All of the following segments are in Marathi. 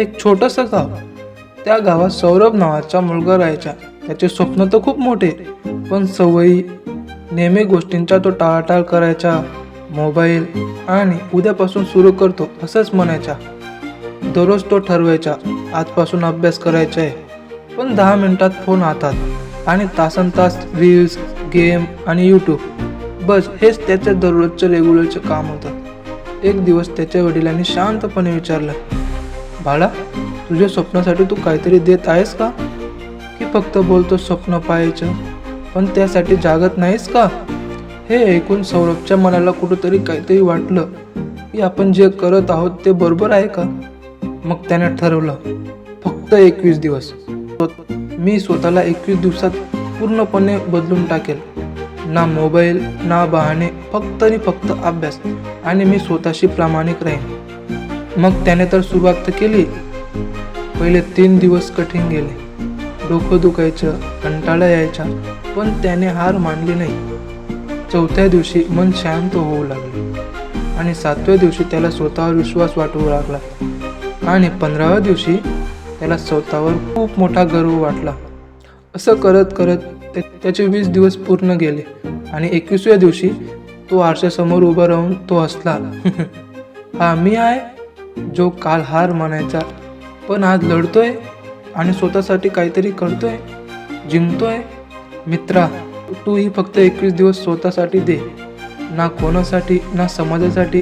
एक छोटंसं गाव. त्या गावात सौरभ नावाचा मुलगा राहायचा. त्याचे स्वप्न तर खूप मोठे पण सवयी नेहमी गोष्टींचा तो टाळाटाळ करायचा. मोबाईल आणि उद्यापासून सुरू करतो असंच म्हणायचा. दररोज तो ठरवायचा आजपासून अभ्यास करायचा आहे पण दहा मिनिटात फोन हातात आणि तासन तास रील्स गेम आणि यूट्यूब बस हेच त्याच्या दररोजचं रेग्युलरचं काम होतं एक दिवस त्याच्या वडिलांनी शांतपणे विचारलं बाळा तुझ्या स्वप्नासाठी तू काहीतरी देत आहेस का? की फक्त बोलतो स्वप्न पाहायचं पण त्यासाठी जागत नाहीस का? हे ऐकून सौरभच्या मनाला कुठंतरी काहीतरी वाटलं की आपण जे करत आहोत ते बरोबर आहे का? मग त्याने ठरवलं फक्त एकवीस दिवस. मी स्वतःला एकवीस दिवसात पूर्णपणे बदलून टाकेल. ना मोबाईल ना बहाणे फक्त आणि फक्त अभ्यास. आणि मी स्वतःशी प्रामाणिक राहीन. मग त्याने तर सुरुवात तर केली. पहिले तीन दिवस कठीण गेले. डोकं दुखायचं कंटाळा यायचा पण त्याने हार मानली नाही. चौथ्या दिवशी मन शांत होऊ लागले आणि सातव्या दिवशी त्याला स्वतःवर विश्वास वाटू लागला. आणि पंधराव्या दिवशी त्याला स्वतःवर खूप मोठा गर्व वाटला. असं करत करत ते- त्याचे वीस दिवस पूर्ण गेले आणि एकवीसव्या दिवशी तो आरशासमोर उभा राहून तो हसला. हा मी आहे? जो काल हार मानायचा. पण आज लढतोय आणि स्वतःसाठी काहीतरी करतोय जिंकतोय. मित्रा तू ही फक्त एकवीस दिवस स्वतःसाठी दे. ना कोणासाठी ना समाजासाठी.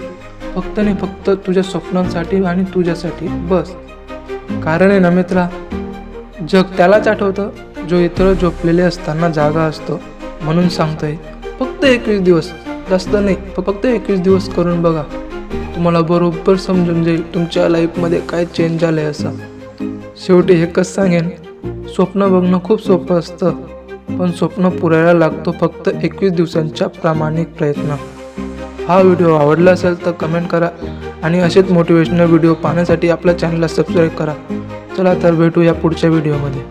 फक्त आणि फक्त तुझ्या स्वप्नांसाठी आणि तुझ्यासाठी. बस. कारण आहे ना मित्रा जग त्यालाच आठवतं जो इतर झोपलेले असताना जागा असतो. म्हणून सांगतोय फक्त एकवीस दिवस. जास्त नाही फक्त एकवीस दिवस करून बघा. तुम्हाला बरोबर समजून जाईल तुमच्या लाईफमध्ये काय चेंज झालं आहे असं. शेवटी एकच सांगेन? स्वप्न बघणं खूप सोपं असतं पण स्वप्न पुरायला लागतो फक्त एकवीस दिवसांच्या प्रामाणिक प्रयत्न. हा व्हिडिओ आवडला असेल तर कमेंट करा आणि असेच मोटिवेशनल व्हिडिओ पाहण्यासाठी आपल्या चॅनलला सबस्क्राईब करा. चला तर भेटूया पुढच्या व्हिडिओमध्ये